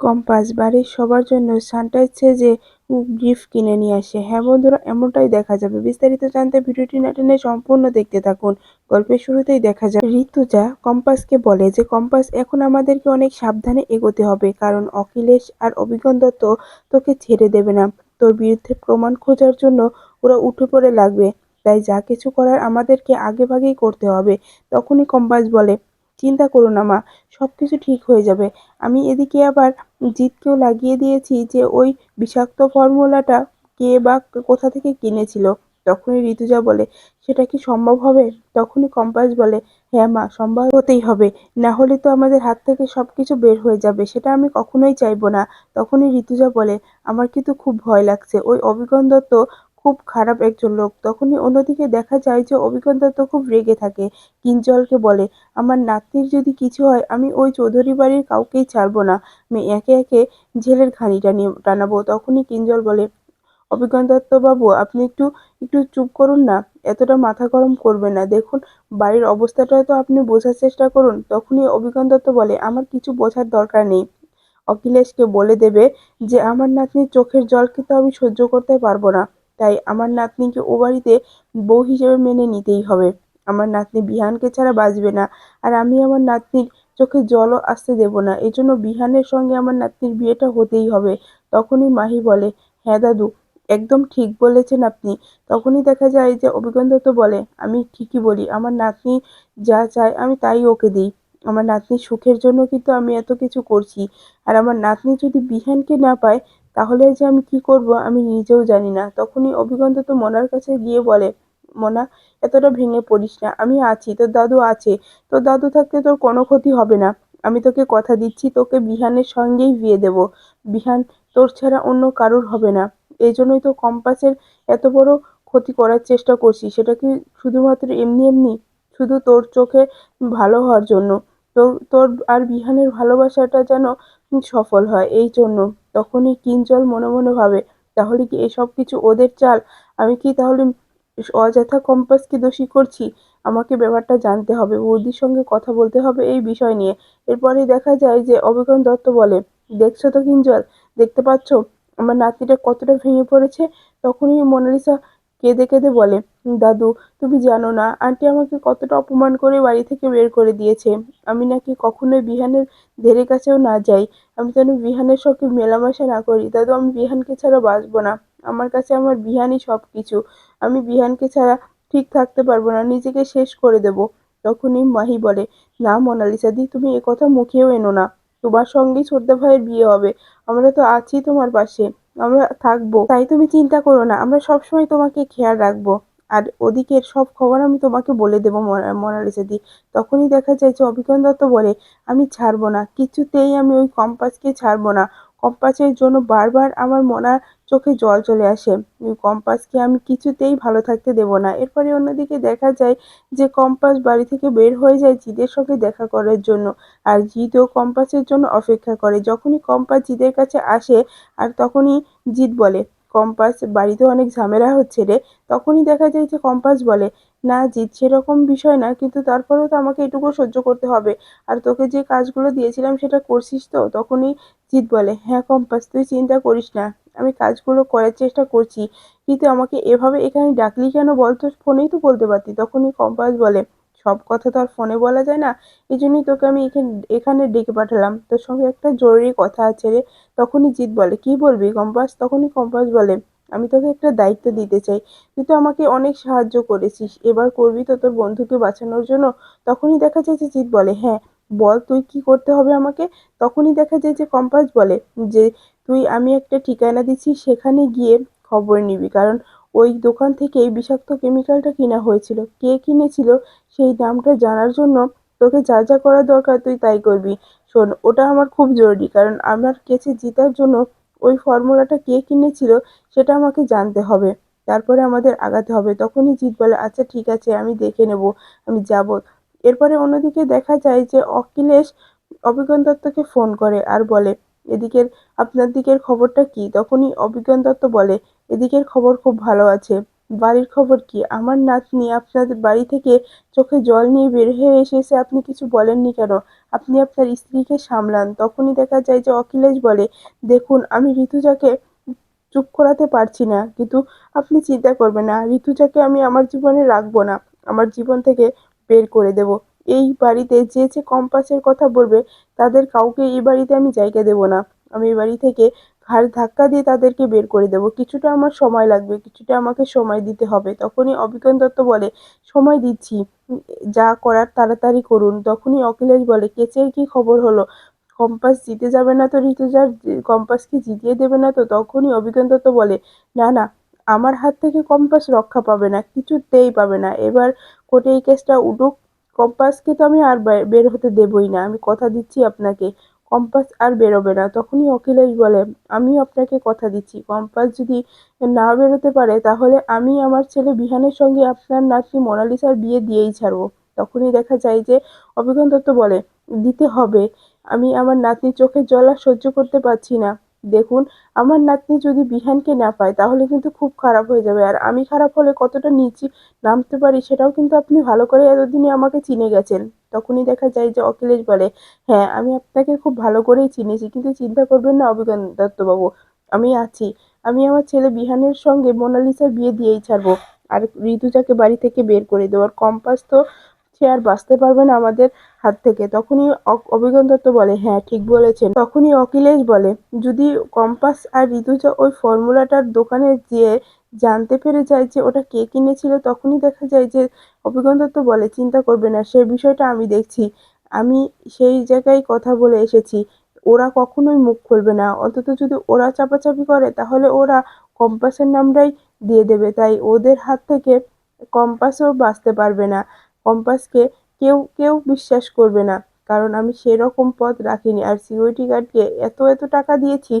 Compass, বাড়ির সবার জন্য সানটার সেজে গিফট কিনে নিয়ে আসে। হ্যাঁ বন্ধুরা, এমনটাই দেখা যাবে। বিস্তারিত জানতে ভিডিওটি না টেনে সম্পূর্ণ দেখতে থাকুন। গল্পের শুরুতেই দেখা যায় ঋতুজা কম্পাসকে বলে যে, কম্পাস, এখন আমাদেরকে অনেক সাবধানে এগোতে হবে, কারণ অখিলেশ আর অভিজ্ঞান দত্ত তোকে ছেড়ে দেবে না। তোর বিরুদ্ধে প্রমাণ খোঁজার জন্য ওরা উঠে পড়ে লাগবে। তাই যা কিছু করার আমাদেরকে আগে ভাগেই করতে হবে। তখনই কম্পাস বলে চিন্তা করো না মা সব কিছু ঠিক হয়ে যাবে। আমি এদিকে আবার জিতকেও লাগিয়ে দিয়েছি যে ওই বিষাক্ত ফর্মুলাটা কে বা কোথা থেকে কিনেছিল। তখনই ঋতুজা বলে, সেটা কি সম্ভব হবে? তখনই কম্পাস বলে হ্যাঁ মা, সম্ভব হতেই হবে। না হলে তো আমাদের হাত থেকে সব কিছু বের হয়ে যাবে, সেটা আমি কখনোই চাইব না। তখনই ঋতুজা বলে, আমার কিন্তু খুব ভয় লাগছে। ওই অভিজ্ঞান দত্ত খুব খারাপ একজন লোক। তখনই অন্যদিকে দেখা যায় যে অভিজ্ঞতা তো খুব রেগে থাকে। কিঞ্জলকে বলে, আমার নাতনির যদি কিছু হয়, আমি ওই চৌধুরী বাড়ির কাউকেই ছাড়বো না। আমি একে একে ঝেলের ঘানি টানিয়ে টানাবো। তখনই কিঞ্জল বলে দত্তবাবু আপনি একটু একটু চুপ করুন না। এতটা মাথা গরম করবেন না। দেখুন, বাড়ির অবস্থাটা তো আপনি বোঝার চেষ্টা করুন। তখনই অভিজ্ঞান দত্ত বলে, আমার কিছু বোঝার দরকার নেই। অখিলেশকে বলে দেবে যে, আমার নাতনির চোখের জল কিন্তু আমি সহ্য করতে পারব না। তাই আমার নাতনিকে ও বাড়িতে বউ হিসেবে মেনে নিতেই হবে। আমার নাতনি বিহানকে ছাড়া বাঁচবে না আর আমি আমার নাতনির চোখে জলও আসতে দেব না। এই জন্য বিহানের সঙ্গে আমার নাতনির বিয়েটা হতেই হবে। তখনই মাহি বলে হ্যাঁ দাদু, একদম ঠিক বলেছেন আপনি। তখনই দেখা যায় যে অভিজ্ঞান দত্ত বলে, আমি ঠিকই বলি, আমার নাতনি যা চায় আমি তাই ওকে দিই। আমার নাতনির সুখের জন্য কিন্তু আমি এত কিছু করছি। আর আমার নাতনি যদি বিহানকে না পায় তাহলে যে আমি কি করব আমি নিজেও জানি না। তখনই অভিজ্ঞান তো মনার কাছে গিয়ে বলে, মনা, এতটা ভেঙে পড়িস না, আমি আছি, তোর দাদু আছে। তোর দাদু থাকতে তোর কোনো ক্ষতি হবে না। আমি তোকে কথা দিচ্ছি, তোকে বিহানের সঙ্গেই বিয়ে দেব। বিহান তোর ছাড়া অন্য কারোর হবে না। এই জন্যই তো কম্পাসের এত বড় ক্ষতি করার চেষ্টা করছি। সেটা কি শুধুমাত্র এমনি এমনি? শুধু তোর চোখে ভালো হওয়ার জন্য। তো তোর আর বিহানের ভালোবাসাটা যেন সফল হয়, এই জন্য। তখনই কিঞ্জল মনে মনে ভাবে, তাহলে কি এসব কিছু ওদের চাল? আমি কি তাহলে অযথা কম্পাসকে দোষী করছি? আমাকে ব্যাপারটা জানতে হবে। বৌদির সঙ্গে কথা বলতে হবে এই বিষয় নিয়ে। এরপরে দেখা যায় যে অবিকন দত্ত বলে, দেখছ তো কিঞ্জল দেখতে পাচ্ছ? আমার নাতিটা কতটা ভেঙে পড়েছে? তখনই মোনালিসা কেঁদে কেঁদে বলে, দাদু, তুমি জানো না, আন্টি আমাকে কতটা অপমান করে বাড়ি থেকে বের করে দিয়েছে। আমি নাকি কখনোই বিহানের ধারে কাছেও না যাই। আমি যেন বিহানের সঙ্গে মেলামেশা না করি। দাদু, আমি বিহানকে ছাড়া বাঁচবো না। আমার কাছে আমার বিহানই সব কিছু আমি বিহানকে ছাড়া ঠিক থাকতে পারব না। নিজেকে শেষ করে দেব। তখনই মাহি বলে, না মোনালিসা দি, তুমি কথা মুখেও এনো না। তোমার সঙ্গেই ছোটদা ভাইয়ের বিয়ে হবে। আমরা তো আছি তোমার পাশে। আমরা থাকব। তাই তুমি চিন্তা করো না, আমরা সবসময় তোমাকে খেয়াল রাখব। আর ওদিকের সব খবর আমি তোমাকে বলে দেবো মোনালিসা দি। তখনই দেখা যায় যে অভিজ্ঞান দত্ত বলে, আমি ছাড়বো না, কিছুতেই আমি ওই কম্পাসকে ছাড়বো না। কম্পাসের জন্য বারবার আমার মনার চোখে জল চলে আসে। কম্পাসকে আমি কিছুতেই ভালো থাকতে দেব না। এরপরে অন্যদিকে দেখা যায় যে কম্পাস বাড়ি থেকে বের হয়ে যায় জিদের সঙ্গে দেখা করার জন্য। আর জিদও কম্পাসের জন্য অপেক্ষা করে। যখনই কম্পাস জিদের কাছে আসে, আর তখনই জিদ বলে, কম্পাস, বাড়িতে অনেক ঝামেলা হচ্ছে রে। তখনই দেখা যায় যে কম্পাস বলে না জিত সেরকম বিষয় না, কিন্তু তারপরেও তো আমাকে এটুকু সহ্য করতে হবে। আর তোকে যে কাজগুলো দিয়েছিলাম সেটা করছিস তো, তখনই জিৎ বলে হ্যাঁ কম্পাস, তুই চিন্তা করিস না, আমি কাজগুলো করার চেষ্টা করছি। কিন্তু আমাকে এভাবে এখানে ডাকলি কেন বল তো, ফোনেই তো বলতে পারতি। তখনই কম্পাস বলে, সব কথা তো আর ফোনে বলা যায় না এই জন্যই তোকে আমি এখানে এখানে ডেকে পাঠালাম। তোর সঙ্গে একটা জরুরি কথা আছে রে। তখনই জিৎ বলে, কি বলবি কম্পাস? তখনই কম্পাস বলে আমি তোকে একটা দায়িত্ব দিতে চাই। তুই তো আমাকে অনেক সাহায্য করেছিস। এবার করবি তো তোর বন্ধুকে বাঁচানোর জন্য? তখনই দেখা যায় যে জিৎ বলে হ্যাঁ বল তুই কি করতে হবে আমাকে? তখনই দেখা যায় যে কম্পাস বলে, যে তুই আমি একটা ঠিকানা দিচ্ছি, সেখানে গিয়ে খবর নিবি। কারণ ওই দোকান থেকে এই বিষাক্ত কেমিক্যালটা কেনা হয়েছিল। কে কিনেছিল সেই দামটা জানার জন্য তোকে যা যা করা দরকার তুই তাই করবি। শোন, ওটা আমার খুব জরুরি, কারণ আমার কেসে জিতার জন্য ওই ফর্মুলাটা কে কিনেছিল সেটা আমাকে জানতে হবে। তারপরে আমাদের আগাতে হবে। তখনই জিৎ বলে আচ্ছা ঠিক আছে, আমি দেখে নেব, আমি যাব। এরপরে অন্যদিকে দেখা যায় যে অখিলেশ অভিজ্ঞান দত্তকে ফোন করে আর বলে, এদিকের, আপনার দিকের খবরটা কি? তখনই অভিজ্ঞান দত্ত বলে, এদিকের খবর খুব ভালো আছে। বাড়ির খবর কি? আমার নাতনি আপনাদের বাড়ি থেকে চোখে জল নিয়ে বের হয়ে এসেছে, আপনি কিছু বলেননি কেন? আপনি আপনার স্ত্রীকে সামলান, তখনই দেখা যায় যে অখিলেশ বলে, দেখুন, আমি ঋতুজাকে চুপ করাতে পারছি না, কিন্তু আপনি চিন্তা করবেন না, ঋতুজাকে আমি আমার জীবনে রাখব না, আমার জীবন থেকে বের করে দেব। এই বাড়িতে যে যে কম্পাসের কথা বলবে, তাদের কাউকে এই বাড়িতে আমি জায়গা দেব না। আমি এই বাড়ি থেকে ঘাড় ধাক্কা দিয়ে তাদেরকে বের করে দেব। কিছুটা আমার সময় লাগবে, কিছুটা আমাকে সময় দিতে হবে। তখনই অভিজ্ঞান দত্ত বলে, সময় দিচ্ছি। যা করার তাড়াতাড়ি করুন। তখনই অখিলেশ বলে কেচের কি খবর হলো? কম্পাস জিতে যাবে না তো ঋতুজার? কম্পাসকে জিতিয়ে দেবে না তো? তখনই অভিজ্ঞান দত্ত বলে, না না, আমার হাত থেকে কম্পাস রক্ষা পাবে না, কিছুতেই পাবে না। এবার কোর্টে এই কেসটা উঠুক। কম্পাসকে তো আমি আর বের হতে দেবই না। আমি কথা দিচ্ছি আপনাকে। কম্পাস আর বেরোবে না। তখনই অখিলেশ বলে, আমিও আপনাকে কথা দিচ্ছি। কম্পাস যদি না বেরোতে পারে, তাহলে আমি আমার ছেলে বিহানের সঙ্গে আপনার নাতি মোনালিসার বিয়ে দিয়েই ছাড়বো। তখনই দেখা যায় যে অভিজ্ঞান দত্ত বলে, দিতে হবে। আমি আমার নাতনির চোখের জল আর সহ্য করতে পারছি না। দেখুন, আমার নাতনি যদি বিহানকে না পায়, তাহলে কিন্তু খুব খারাপ হয়ে যাবে। আর আমি খারাপ হলে কতটা নিচে নামতে পারি, সেটাও কিন্তু আপনি ভালো করে এতদিনে আমাকে চিনে গেছেন। তখনই দেখা যায় যে অখিলেশ বলে হ্যাঁ আমি আপনাকে খুব ভালো করেই চিনেছি, কিন্তু চিন্তা করবেন না, অভিজ্ঞান দত্তবাবু। আমি আছি। আমি আমার ছেলে বিহানের সঙ্গে মোনালিসার বিয়ে দিয়েই ছাড়বো। আর ঋতুজাকে বাড়ি থেকে বের করে দেওয়ার কম্পাস তো আর বাঁচতে পারবে না আমাদের হাত থেকে। তখনই অভিজ্ঞান দত্ত বলে হ্যাঁ ঠিক বলেছেন। তখনই অখিলেশ বলে, যদি কম্পাস আর ঋতুজা ওই ফর্মুলাটার দোকানে যেয়ে জানতে পেরে যায় যে ওটা কে কিনেছিল, তখনই দেখা যায় যে অভিজ্ঞান দত্ত বলে, চিন্তা করবে না, সে বিষয়টা আমি দেখছি। আমি সেই জায়গায় কথা বলে এসেছি। ওরা কখনোই মুখ খুলবে না। অন্তত যদি ওরা চাপাচাপি করে, তাহলে ওরা কম্পাসের নামটাই দিয়ে দেবে। তাই ওদের হাত থেকে কম্পাসও বাঁচতে পারবে না। কম্পাসকে কেউ কেউ বিশ্বাস করবে না। কারণ আমি সেরকম পথ রাখিনি। আর সিকিউরিটি গার্ডকে এত এত টাকা দিয়েছি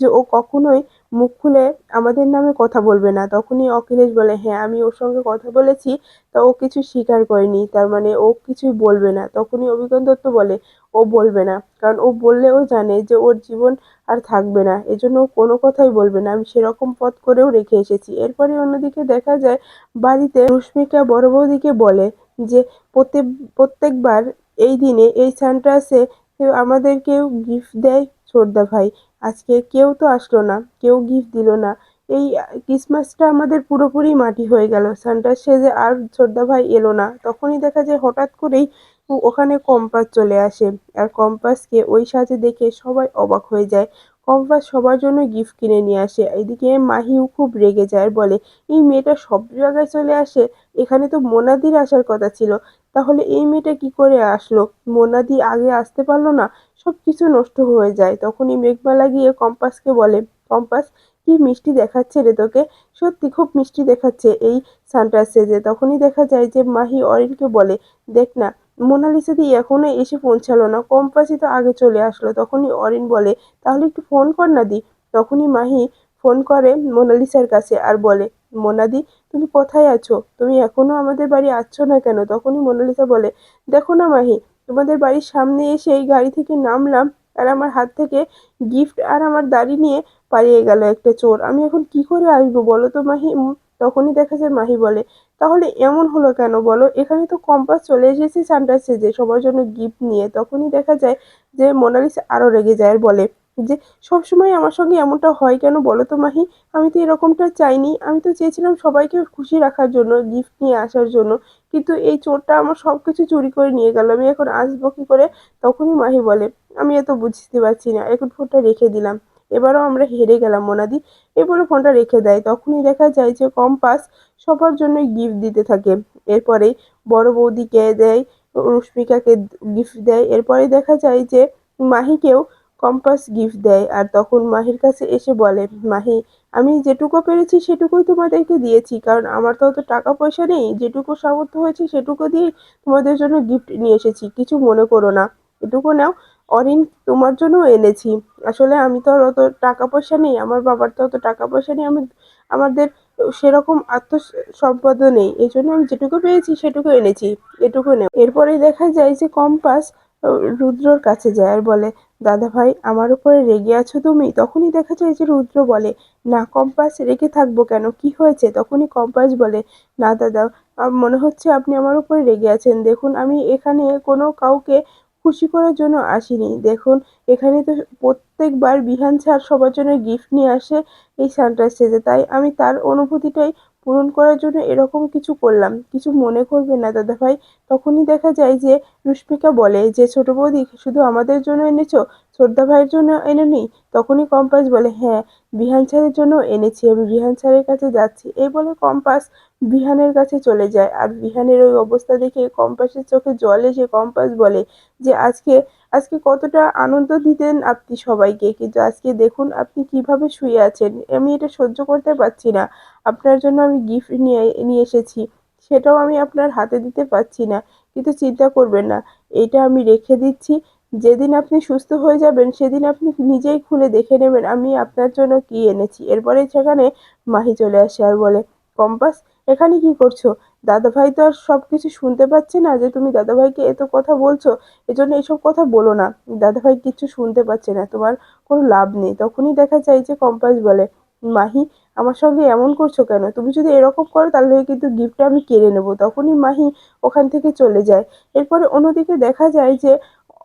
যে ও কখনোই মুখ খুলে আমাদের নামে কথা বলবে না। তখনই অখিলেশ বলে হ্যাঁ আমি ওর সঙ্গে কথা বলেছি, তা ও কিছু স্বীকার করেনি। তার মানে ও কিছুই বলবে না। তখনই অভিজ্ঞান দত্ত বলে, ও বলবে না। কারণ ও বললে ও জানে যে ওর জীবন আর থাকবে না। এজন্য ও কোনো কথাই বলবে না। আমি সেরকম পথ করেও রেখে এসেছি। এরপরে অন্যদিকে দেখা যায়, বাড়িতে রশ্মিকা বড় বৌদিকে বলে যে প্রত্যেক প্রত্যেকবার এই দিনে এই সান্টাসে আমাদেরকেও গিফট দেয় ছোটদা ভাই। আজকে কেউ তো আসলো না, কেউ গিফট দিল না। এই ক্রিসমাসটা আমাদের পুরোপুরি মাটি হয়ে গেল। সান্টার সেজে আর ছোটদা ভাই এলো না। তখনই দেখা যায় হঠাৎ করেই ওখানে কম্পাস চলে আসে। আর কম্পাসকে ওই সাজে দেখে সবাই অবাক হয়ে যায়। কম্পাস সবার জন্য গিফট কিনে নিয়ে আসে। এদিকে মাহিও খুব রেগে যায়, বলে, এই মেয়েটা সব জায়গায় চলে আসে? এখানে তো মোনাদির আসার কথা ছিল। তাহলে এই মেয়েটা কি করে আসলো? মোনাদি আগে আসতে পারল না সব কিছু নষ্ট হয়ে যায়। তখনই মেঘমালা গিয়ে কম্পাসকে বলে, কম্পাস, কি মিষ্টি দেখাচ্ছে রে তোকে? সত্যি খুব মিষ্টি দেখাচ্ছে এই সান্টার সেজে তখনই দেখা যায় যে মাহি অরিনকে বলে, দেখ না মোনালিসা দি এখনও এসে পৌঁছালো না। কম্পাসই তো আগে চলে আসলো, তখনই অরিন বলে, তাহলে একটু ফোন কর না দি। তখনই মাহি ফোন করে মোনালিসার কাছে আর বলে মোনাদি তুমি কোথায় আছো? তুমি এখনও আমাদের বাড়ি আসছো না কেন? তখনই মোনালিসা বলে, দেখো না মাহি, তোমাদের বাড়ির সামনে এসে এই গাড়ি থেকে নামলাম আর আমার হাত থেকে গিফট আর আমার দাড়ি নিয়ে পালিয়ে গেল একটা চোর। আমি এখন কি করে আসব বলো তো মাহি? তখনই দেখা যায় মাহি বলে, তাহলে এমন হলো কেন বলো? এখানে তো কম্পাস চলে এসেছে সান্টার সেজে সবার জন্য গিফট নিয়ে। তখনই দেখা যায় যে মোনালিসা আরও রেগে যায় আর বলে, যে সবসময় আমার সঙ্গে এমনটা হয় কেন বলো তো মাহি? আমি তো এরকমটা চাইনি। আমি তো চেয়েছিলাম সবাইকে খুশি রাখার জন্য, গিফট নিয়ে আসার জন্য। কিন্তু এই চোরটা আমার সব কিছু চুরি করে নিয়ে গেল। আমি এখন আসব কি করে? তখনই মাহি বলে, আমি এত বুঝতে পারছি না। এখন ফোনটা রেখে দিলাম। এবারও আমরা হেরে গেলাম মোনাদি। এবারও ফোনটা রেখে দেয়। তখনই দেখা যায় যে কম্পাস সবার জন্য গিফট দিতে থাকে। এরপরে বড় বৌদিকে দেয়, রশ্মিকাকে গিফট দেয়। এরপরে দেখা যায় যে মাহিকেও কম্পাস গিফট দেয়। আর তখন মাহির কাছে এসে বলে, মাহি, আমি যেটুকু পেরেছি সেটুকুই তোমাদেরকে দিয়েছি। কারণ আমার তো অত টাকা পয়সা নেই। যেটুকু সামর্থ্য হয়েছে সেটুকু দিয়েই তোমাদের জন্য গিফট নিয়ে এসেছি। কিছু মনে করো না। এটুকু নাও। অরিন, তোমার জন্যও এনেছি। আসলে আমি তো আর অত টাকা পয়সা নেই, আমার বাবার তো অত টাকা পয়সা নেই, আমি, আমাদের সেরকম আত্ম সম্পদও নেই। এই জন্য আমি যেটুকু পেয়েছি সেটুকু এনেছি, এটুকু নেই। এরপরে দেখা যায় যে কম্পাস রুদ্রর কাছে যায় আর বলে, দাদা ভাই, আমার উপরে রেগে আছো তুমি? তখনই দেখা যায় যে রুদ্র বলে, না কম্পাস, রেগে থাকব কেন? কি হয়েছে? তখনই কম্পাস বলে, না দাদা মনে হচ্ছে আপনি আমার উপরে রেগে আছেন। দেখুন, আমি এখানে কোনো কাউকে খুশি করার জন্য আসিনি। দেখুন, এখানে তো প্রত্যেকবার বিহান ছাড় সবার জন্য গিফট নিয়ে আসে এই সানরাইজ স্টেজে তাই আমি তার অনুভূতিটাই পূরণ করার জন্য এরকম কিছু করলাম। কিছু মনে করবে না দাদা ভাই তখনই দেখা যায় যে রুষ্মিকা বলে যে, ছোট বৌদি, শুধু আমাদের জন্য এনেছো? ছোটদা ভাইয়ের জন্য এনেনি তখনই কম্পাস বলে হ্যাঁ বিহান স্যারের জন্য এনেছি। আমি বিহান স্যারের কাছে যাচ্ছি। এই বলে কম্পাস বিহানের কাছে চলে যায়। আর বিহানের ওই অবস্থা দেখে কম্পাসের চোখে জল এসে কম্পাস বলে যে, আজকে আজকে কতটা আনন্দ দিতেন আপনি সবাইকে? কিন্তু আজকে দেখুন আপনি কীভাবে শুয়ে আছেন। আমি এটা সহ্য করতে পারছি না। আপনার জন্য আমি গিফট নিয়ে নিয়ে এসেছি। সেটাও আমি আপনার হাতে দিতে পারছি না। কিন্তু চিন্তা করবেন না। এটা আমি রেখে দিচ্ছি। যেদিন আপনি সুস্থ হয়ে যাবেন, সেদিন আপনি নিজেই খুলে দেখে নেবেন, আমি আপনার জন্য কি এনেছি। এরপরে সেখানে মাহি চলে আসে আর বলে কম্পাস এখানে কি করছ? দাদাভাই তো আর সব কিছু শুনতে পাচ্ছে না যে তুমি দাদাভাইকে এত কথা বলছো, এজন্য এসব কথা বলো না। দাদাভাই কিচ্ছু শুনতে পাচ্ছে না, তোমার কোনো লাভ নেই। তখনই দেখা যায় যে কম্পাস বলে, মাহি, আমার সঙ্গে এমন করছ কেন? তুমি যদি এরকম করো, তাহলে কিন্তু গিফটটা আমি কেড়ে নেব। তখনই মাহি ওখান থেকে চলে যায়। এরপরে অন্যদিকে দেখা যায় যে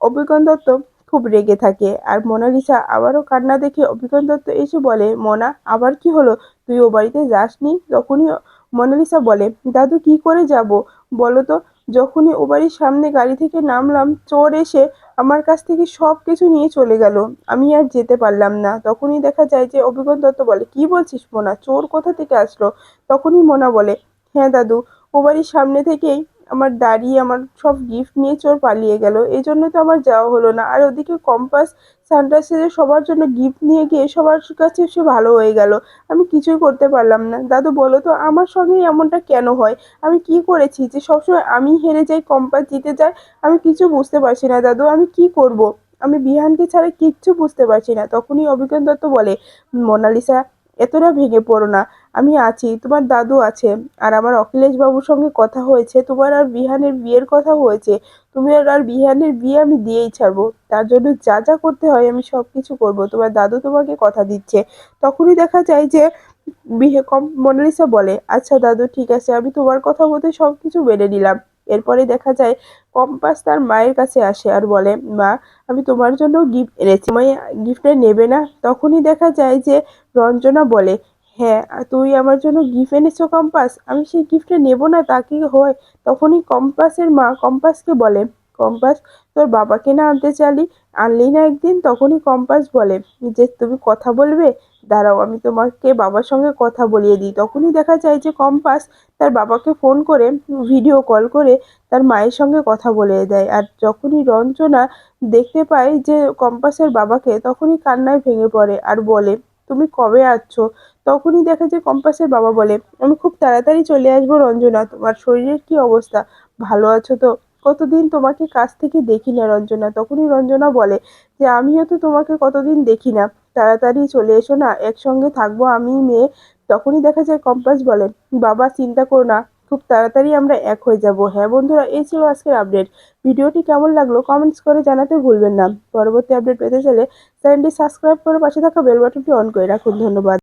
অভিজ্ঞান দত্ত খুব রেগে থাকে, আর মোনালিসা আবারও কান্না দেখে অভিজ্ঞান দত্ত এসে বলে, মোনা, আবার কি হলো? তুই ও বাড়িতে যাসনি? তখনই মোনালিসা বলে, দাদু, কি করে যাব? বলো তো যখনই ও বাড়ির সামনে গাড়ি থেকে নামলাম, চোর এসে আমার কাছ থেকে সব কিছু নিয়ে চলে গেল। আমি আর যেতে পারলাম না। তখনই দেখা যায় যে অভিজ্ঞ দত্ত বলে, কি বলছিস মোনা? চোর কোথা থেকে আসলো? তখনই মোনা বলে হ্যাঁ দাদু, ও বাড়ির সামনে থেকেই আমার দাড়ি, আমার সব গিফট নিয়ে চোর পালিয়ে গেল। এই জন্য তো আমার যাওয়া হলো না। আর ওদিকে কম্পাস সানটা সবার জন্য গিফট নিয়ে গিয়ে সবার কাছে সে ভালো হয়ে গেল। আমি কিছুই করতে পারলাম না। দাদু, বলো তো, আমার সঙ্গেই এমনটা কেন হয়? আমি কি করেছি যে সবসময় আমি হেরে যাই, কম্পাস জিতে যায়? আমি কিছু বুঝতে পারছি না দাদু, আমি কি করব? আমি বিহানকে ছাড়া কিচ্ছু বুঝতে পারছি না। তখনই অভিজ্ঞান দত্ত বলে, মোনালিসা, এতটা ভেঙে পড়ো না। আমি আছি, তোমার দাদু আছে। আর আমার অখিলেশ বাবুর সঙ্গে কথা হয়েছে, তোমার আর বিহানের বিয়ের কথা হয়েছে। তুমি আর আর বিহানের বিয়ে আমি দিয়েই ছাড়বো। তার জন্য যা যা করতে হয় আমি সব কিছু করব। তোমার দাদু তোমাকে কথা দিচ্ছে। তখনই দেখা যায় যে বিহে, কম মোনালিসা বলে আচ্ছা দাদু, ঠিক আছে, আমি তোমার কথা মতো সব কিছু মেনে নিলাম। এরপরে দেখা যায় কম্পাস তার মায়ের কাছে আসে আর বলে, মা, আমি তোমার জন্য গিফট এনেছি। মাই গিফটটা নেবে না। তখনই দেখা যায় যে রঞ্জনা বলে হ্যাঁ তুই আমার জন্য গিফট এনেছো কম্পাস? আমি সেই গিফটটা নেব না, তা কি হয়? তখনই কম্পাসের মা কম্পাসকে বলে, কম্পাস, তোর বাবাকে না আনতে চালি? আনলি না একদিন? তখনই কম্পাস বলে, যে তুমি কথা বলবে? দাঁড়াও, আমি তোমাকে বাবার সঙ্গে কথা বলিয়ে দিই। তখনই দেখা যায় যে কম্পাস তার বাবাকে ফোন করে ভিডিও কল করে তার মায়ের সঙ্গে কথা বলে দেয়। আর যখনই রঞ্জনা দেখতে পায় যে কম্পাসের বাবাকে, তখনই কান্নায় ভেঙে পড়ে আর বলে, তুমি কবে আসছো তখনই দেখা যায় কম্পাসের বাবা বলে, আমি খুব তাড়াতাড়ি চলে আসব রঞ্জনা, তোমার শরীরের কি অবস্থা? ভালো আছো তো? কতদিন তোমাকে কাছ থেকে দেখি না রঞ্জনা। তখনই রঞ্জনা বলে যে, আমিও তো তোমাকে কতদিন দেখি না। তাড়াতাড়ি চলে এসো না, একসঙ্গে থাকব আমি, মেয়ে। তখনই দেখা যায় কম্পাস বলে, বাবা, চিন্তা করো না, খুব তাড়াতাড়ি আমরা এক হয়ে যাব। হ্যাঁ বন্ধুরা, এই ছিল আজকের আপডেট। ভিডিওটি কেমন লাগল কমেন্টস করে জানাতে ভুলবেন না। পরবর্তী আপডেট পেতে চাইলে চ্যানেলটি সাবস্ক্রাইব করে পাশে থাকা বেল বাটনটি অন করে রাখুন। ধন্যবাদ।